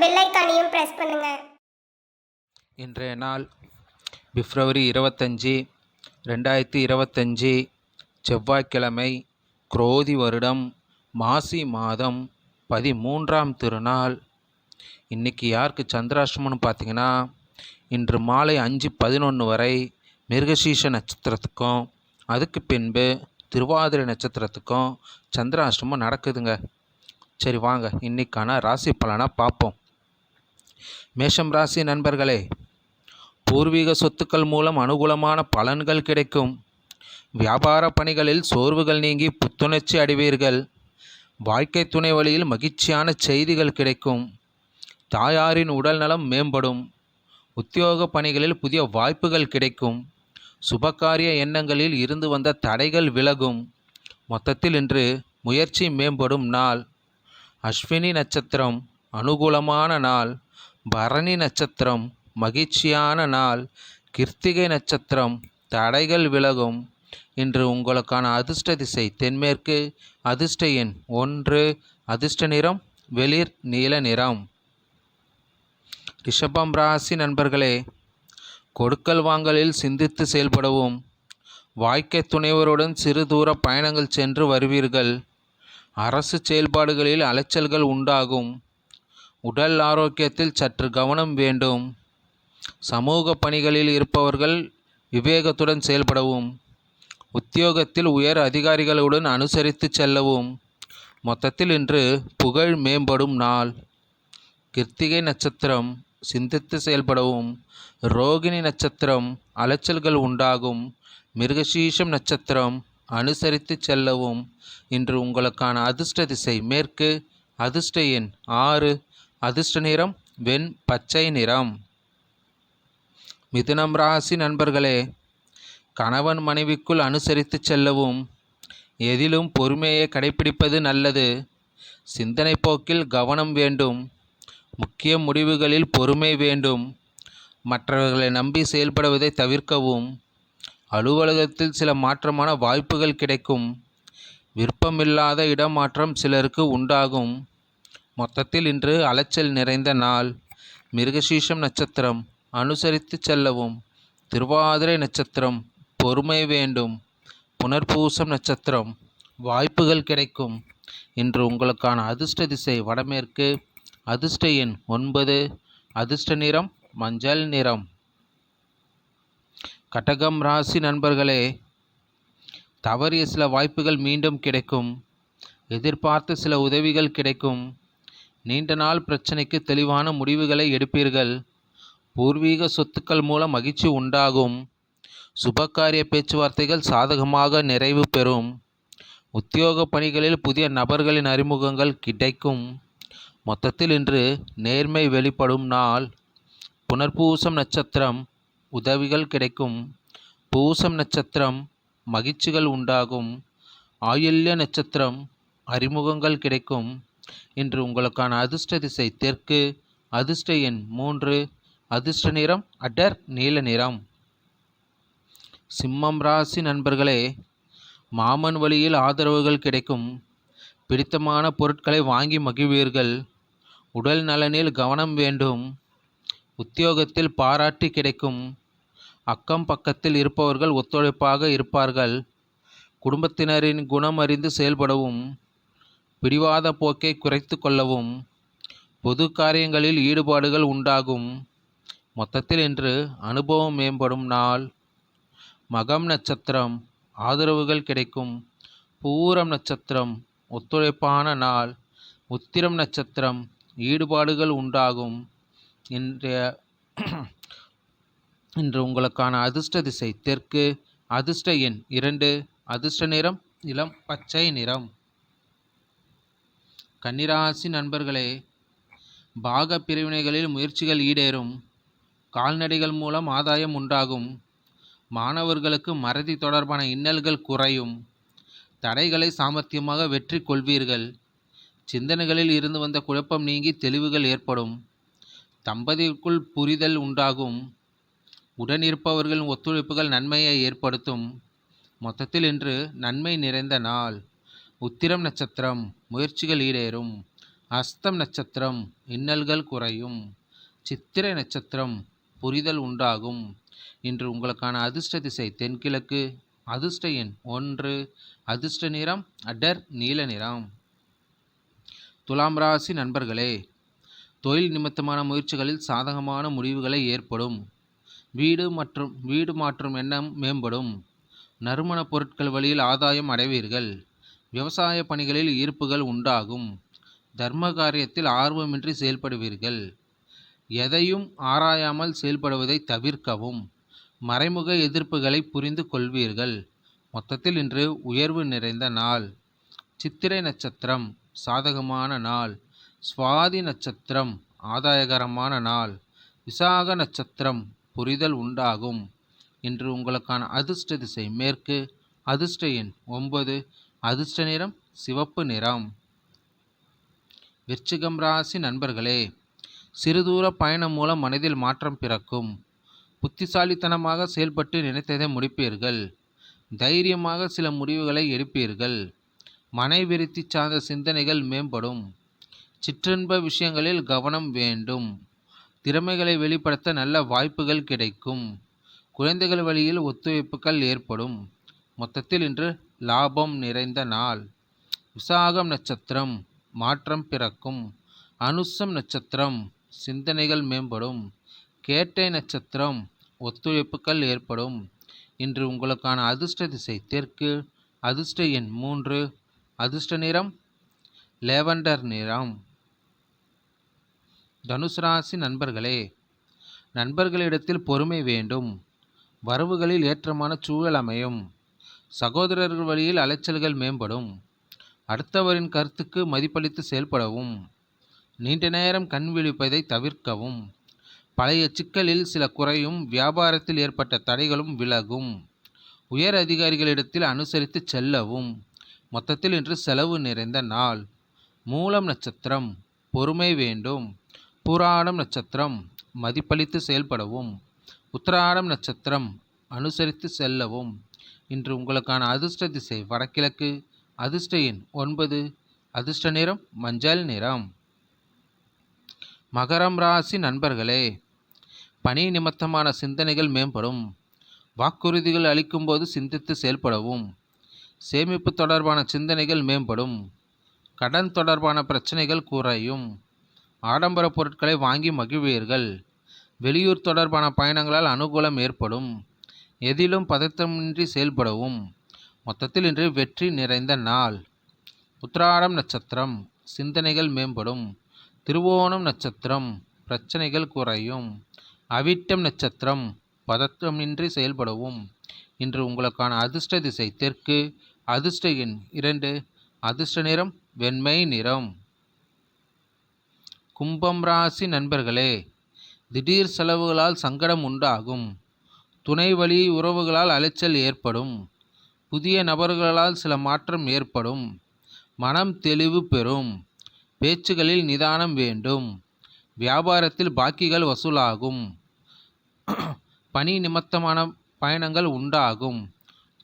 Bell ஐக்கானையும் press பண்ணுங்க. இன்றைய நாள் பிப்ரவரி இருபத்தஞ்சி ரெண்டாயிரத்தி இருபத்தஞ்சி செவ்வாய்க்கிழமை குரோதி வருடம் மாசி மாதம் பதிமூன்றாம் திருநாள். இன்றைக்கி யாருக்கு சந்திராஷ்டமம்னு பார்த்தீங்கன்னா இன்று மாலை அஞ்சு பதினொன்று வரை மிருகசீஷ நட்சத்திரத்துக்கும் அதுக்கு பின்பு திருவாதிரை நட்சத்திரத்துக்கும் சந்திராஷ்டமம் நடக்குதுங்க. சரி வாங்க இன்னைக்கான ராசி பலனை பார்ப்போம். மேஷம் ராசி நண்பர்களே பூர்வீக சொத்துக்கள் மூலம் அனுகூலமான பலன்கள் கிடைக்கும். வியாபார பணிகளில் சோர்வுகள் நீங்கி புத்துணர்ச்சி அடைவீர்கள். வாழ்க்கை துணை வழியில் மகிழ்ச்சியான செய்திகள் கிடைக்கும். தாயாரின் உடல்நலம் மேம்படும். உத்தியோக பணிகளில் புதிய வாய்ப்புகள் கிடைக்கும். சுபகாரிய எண்ணங்களில் இருந்து வந்த தடைகள் விலகும். மொத்தத்தில் இன்று முயற்சி மேம்படும் நாள். அஸ்வினி நட்சத்திரம் அனுகூலமான நாள். பரணி நட்சத்திரம் மகிழ்ச்சியான நாள் கிருத்திகை நட்சத்திரம் தடைகள் விலகும். இன்று உங்களுக்கான அதிர்ஷ்ட திசை தென்மேற்கு அதிர்ஷ்ட எண் ஒன்று அதிர்ஷ்ட நிறம் வெளிர் நீல நிறம். ரிஷபம் ராசி நண்பர்களே கொடுக்கல் வாங்கலில் சிந்தித்து செயல்படவும். வாழ்க்கை துணைவருடன் சிறு தூர பயணங்கள் சென்று வருவீர்கள். அரசு செயல்பாடுகளில் அலைச்சல்கள் உண்டாகும். உடல் ஆரோக்கியத்தில் சற்று கவனம் வேண்டும். சமூக பணிகளில் இருப்பவர்கள் விவேகத்துடன் செயல்படவும். உத்தியோகத்தில் உயர் அதிகாரிகளுடன் அனுசரித்து செல்லவும். மொத்தத்தில் இன்று புகழ் மேம்படும் நாள். கிருத்திகை நட்சத்திரம் சிந்தித்து செயல்படவும். ரோகிணி நட்சத்திரம் அலைச்சல்கள் உண்டாகும். மிருகசீஷம் நட்சத்திரம் அனுசரித்து செல்லவும். இன்று உங்களுக்கான அதிர்ஷ்ட திசை மேற்கு அதிர்ஷ்ட எண் ஆறு. அதிர்ஷ்ட நிறம் வெண் பச்சை நிறம். மிதுனம் ராசி நண்பர்களே கணவன் மனைவிக்குள் அனுசரித்து செல்லவும் எதிலும் பொறுமையை கடைபிடிப்பது நல்லது. சிந்தனை போக்கில் கவனம் வேண்டும். முக்கிய முடிவுகளில் பொறுமை வேண்டும். மற்றவர்களை நம்பி செயல்படுவதை தவிர்க்கவும். அலுவலகத்தில் சில மாற்றமான வாய்ப்புகள் கிடைக்கும். விருப்பமில்லாத இடமாற்றம் சிலருக்கு உண்டாகும். மொத்தத்தில் இன்று அலைச்சல் நிறைந்த நாள். மிருகசீஷம் நட்சத்திரம் அனுசரித்து செல்லவும். திருவாதிரை நட்சத்திரம் பொறுமை வேண்டும். புனர்பூசம் நட்சத்திரம் வாய்ப்புகள் கிடைக்கும். இன்று உங்களுக்கான அதிர்ஷ்ட திசை வடமேற்கு. அதிர்ஷ்ட எண் ஒன்பது. அதிர்ஷ்ட நிறம் மஞ்சள் நிறம். கடகம் ராசி நண்பர்களே தவறிய சில வாய்ப்புகள் மீண்டும் கிடைக்கும். எதிர்பார்த்த சில உதவிகள் கிடைக்கும். நீண்ட நாள் பிரச்சனைக்கு தெளிவான முடிவுகளை எடுப்பீர்கள். பூர்வீக சொத்துக்கள் மூலம் மகிழ்ச்சி உண்டாகும். சுபகாரிய பேச்சுவார்த்தைகள் சாதகமாக நிறைவு பெறும். உத்தியோக பணிகளில் புதிய நபர்களின் அறிமுகங்கள் கிடைக்கும். மொத்தத்தில் இன்று நேர்மை வெளிப்படும் நாள். புனர்பூசம் நட்சத்திரம் உதவிகள் கிடைக்கும். பூசம் நட்சத்திரம் மகிழ்ச்சிகள் உண்டாகும். ஆயுள்ய நட்சத்திரம் அறிமுகங்கள் கிடைக்கும். இன்று உங்களுக்கான அதிர்ஷ்ட திசை தெற்கு அதிர்ஷ்ட எண் மூன்று அதிர்ஷ்ட நிறம் அடர் நீல நிறம். சிம்மம் ராசி நண்பர்களே மாமன் வழியில் ஆதரவுகள் கிடைக்கும். பிடித்தமான பொருட்களை வாங்கி மகிழ்வீர்கள். உடல் நலனில் கவனம் வேண்டும். உத்தியோகத்தில் பாராட்டு கிடைக்கும். அக்கம் பக்கத்தில் இருப்பவர்கள் ஒத்துழைப்பாக இருப்பார்கள். குடும்பத்தினரின் குணம் அறிந்து செயல்படவும். பிடிவாத போக்கை குறைத்து கொள்ளவும் பொது காரியங்களில் ஈடுபாடுகள் உண்டாகும். மொத்தத்தில் இன்று அனுபவம் மேம்படும் நாள். மகம் நட்சத்திரம் ஆதரவுகள் கிடைக்கும். பூரம் நட்சத்திரம் ஒத்துழைப்பான நாள். உத்திரம் நட்சத்திரம் ஈடுபாடுகள் உண்டாகும். இன்றைய இன்று உங்களுக்கான அதிர்ஷ்ட திசை தெற்கு அதிர்ஷ்ட எண் இரண்டு அதிர்ஷ்ட நிறம் இளம் பச்சை நிறம். கன்னிராசி நண்பர்களே பாக பிரிவினைகளில் முயற்சிகள் ஈடேறும். கால்நடைகள் மூலம் ஆதாயம் உண்டாகும். மாணவர்களுக்கு மறதி தொடர்பான இன்னல்கள் குறையும். தடைகளை சாமர்த்தியமாக வெற்றி கொள்வீர்கள். சிந்தனைகளில் இருந்து வந்த குழப்பம் நீங்கி தெளிவுகள் ஏற்படும். தம்பதிக்குள் புரிதல் உண்டாகும். உடனிருப்பவர்களின் ஒத்துழைப்புகள் நன்மையை ஏற்படுத்தும். மொத்தத்தில் இன்று நன்மை நிறைந்த நாள். உத்திரம் நட்சத்திரம் முயற்சிகள் ஈடேறும். அஸ்தம் நட்சத்திரம் இன்னல்கள் குறையும். சித்திரை நட்சத்திரம் புரிதல் உண்டாகும். இன்று உங்களுக்கான அதிர்ஷ்ட திசை தென்கிழக்கு. அதிர்ஷ்ட எண் ஒன்று. அதிர்ஷ்ட நிறம் அடர் நீல நிறம். துலாம் ராசி நண்பர்களே தொழில் நிமித்தமான முயற்சிகளில் சாதகமான முடிவுகளை ஏற்படும். வீடு மற்றும் வீடு மாற்றும் எண்ணம் மேம்படும். நறுமணப் பொருட்கள் வழியில் ஆதாயம் அடைவீர்கள். விவசாய பணிகளில் ஈர்ப்புகள் உண்டாகும். தர்ம காரியத்தில் ஆர்வமின்றி செயல்படுவீர்கள். எதையும் ஆராயாமல் செயல்படுவதை தவிர்க்கவும் மறைமுக எதிர்ப்புகளை புரிந்து கொள்வீர்கள். மொத்தத்தில் இன்று உயர்வு நிறைந்த நாள். சித்திரை நட்சத்திரம் சாதகமான நாள். சுவாதி நட்சத்திரம் ஆதாயகரமான நாள். விசாக நட்சத்திரம் புரிதல் உண்டாகும். இன்று உங்களுக்கான அதிர்ஷ்ட திசை மேற்கு அதிர்ஷ்ட எண் ஒன்பது. அதிர்ஷ்ட நிறம் சிவப்பு நிறம். விருச்சிகம் ராசி நண்பர்களே சிறுதூர பயணம் மூலம் மனதில் மாற்றம் பிறக்கும். புத்திசாலித்தனமாக செயல்பட்டு நினைத்ததை முடிப்பீர்கள். தைரியமாக சில முடிவுகளை எடுப்பீர்கள். மனை விருத்தி சார்ந்த சிந்தனைகள் மேம்படும். சிற்றின்ப விஷயங்களில் கவனம் வேண்டும். திறமைகளை வெளிப்படுத்த நல்ல வாய்ப்புகள் கிடைக்கும். குழந்தைகள் வழியில் ஒத்துழைப்புகள் ஏற்படும். மொத்தத்தில் இன்று லாபம் நிறைந்த நாள். விசாகம் நட்சத்திரம் மாற்றம் பிறக்கும். அனுசம் நட்சத்திரம் சிந்தனைகள் மேம்படும். கேட்டை நட்சத்திரம் ஒத்துழைப்புகள் ஏற்படும். இன்று உங்களுக்கான அதிர்ஷ்ட திசை தெற்கு அதிர்ஷ்ட எண் மூன்று அதிர்ஷ்ட நிறம் லேவண்டர் நிறம். தனுசு ராசி நண்பர்களே நண்பர்களிடத்தில் பொறுமை வேண்டும். வரவுகளில் ஏற்றமான சூழல் அமையும். சகோதரர்கள் வழியில் அலைச்சல்கள் மேம்படும். அடுத்தவரின் கருத்துக்கு மதிப்பளித்து செயல்படவும். நீண்ட நேரம் கண் விழிப்பதை தவிர்க்கவும். பழைய சிக்கலில் சில குறையும் வியாபாரத்தில் ஏற்பட்ட தடைகளும் விலகும். உயர் அதிகாரிகளிடத்தில் அனுசரித்து செல்லவும். மொத்தத்தில் இன்று செலவு நிறைந்த நாள். மூலம் நட்சத்திரம். பொறுமை வேண்டும். பூராடம் நட்சத்திரம். மதிப்பளித்து செயல்படவும். உத்தராடம் நட்சத்திரம். அனுசரித்து செல்லவும். இன்று உங்களுக்கான அதிர்ஷ்ட திசை வடகிழக்கு. அதிர்ஷ்ட எண் ஒன்பது. அதிர்ஷ்ட நிறம் மஞ்சள் நிறம். மகரம் ராசி நண்பர்களே பணி நிமித்தமான சிந்தனைகள் மேம்படும். வாக்குறுதிகள் அளிக்கும்போது சிந்தித்து செயல்படவும். சேமிப்பு தொடர்பான சிந்தனைகள் மேம்படும். கடன் தொடர்பான பிரச்சனைகள் குறையும். ஆடம்பர பொருட்களை வாங்கி மகிழ்வீர்கள். வெளியூர் தொடர்பான பயணங்களால் அனுகூலம் ஏற்படும். எதிலும் பதற்றமின்றி செயல்படவும். மொத்தத்தில் இன்று வெற்றி நிறைந்த நாள். உத்திராடம் நட்சத்திரம். சிந்தனைகள் மேம்படும். திருவோணம் நட்சத்திரம். பிரச்சனைகள் குறையும். அவிட்டம் நட்சத்திரம். பதற்றமின்றி செயல்படவும். இன்று உங்களுக்கான அதிர்ஷ்ட திசை தெற்கு. அதிர்ஷ்ட எண் இரண்டு. அதிர்ஷ்ட நிறம் வெண்மை நிறம். கும்பம் ராசி நண்பர்களே திடீர் செலவுகளால் சங்கடம் உண்டாகும். துணை வழி உறவுகளால் அலைச்சல் ஏற்படும். புதிய நபர்களால் சில மாற்றம் ஏற்படும். மனம் தெளிவு பெறும். பேச்சுகளில் நிதானம் வேண்டும். வியாபாரத்தில் பாக்கிகள் வசூலாகும். பணி நிமித்தமான பயணங்கள் உண்டாகும்.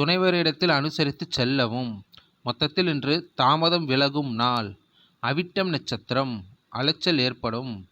துணைவரிடத்தில் அனுசரித்து செல்லவும். மொத்தத்தில் இன்று தாமதம் விலகும் நாள். அவிட்டம் நட்சத்திரம். அலைச்சல் ஏற்படும்.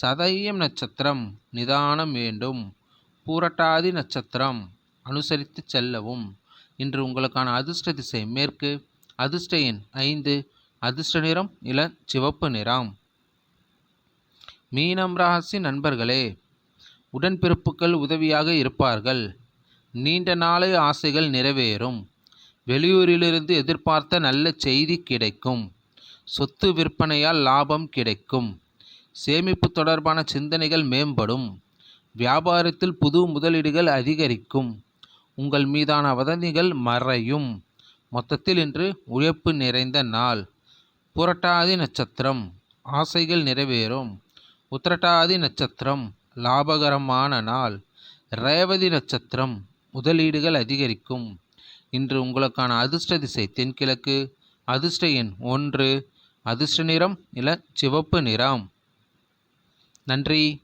சதயம் நட்சத்திரம். நிதானம் வேண்டும். பூரட்டாதி நட்சத்திரம் அனுசரித்து செல்லவும். இன்று உங்களுக்கான அதிர்ஷ்ட திசை மேற்கு. அதிர்ஷ்ட எண் ஐந்து. அதிர்ஷ்ட நிறம் இள சிவப்பு நிறம். மீனம் ராசி நண்பர்களே உடன்பிறப்புகள் உதவியாக இருப்பார்கள். நீண்ட நாளை ஆசைகள் நிறைவேறும். வெளியூரிலிருந்து எதிர்பார்த்த நல்ல செய்தி கிடைக்கும். சொத்து விற்பனையால் லாபம் கிடைக்கும். சேமிப்பு தொடர்பான சிந்தனைகள் மேம்படும். வியாபாரத்தில் புது முதலீடுகள் அதிகரிக்கும். உங்கள் மீதான வதந்திகள் மறையும். மொத்தத்தில் இன்று உழைப்பு நிறைந்த நாள். புரட்டாதி நட்சத்திரம். ஆசைகள் நிறைவேறும். உத்திரட்டாதி நட்சத்திரம். லாபகரமான நாள். ரேவதி நட்சத்திரம். முதலீடுகள் அதிகரிக்கும். இன்று உங்களுக்கான அதிர்ஷ்ட திசை தென்கிழக்கு. அதிர்ஷ்ட எண் ஒன்று. அதிர்ஷ்ட நிறம் இள சிவப்பு நிறம். நன்றி.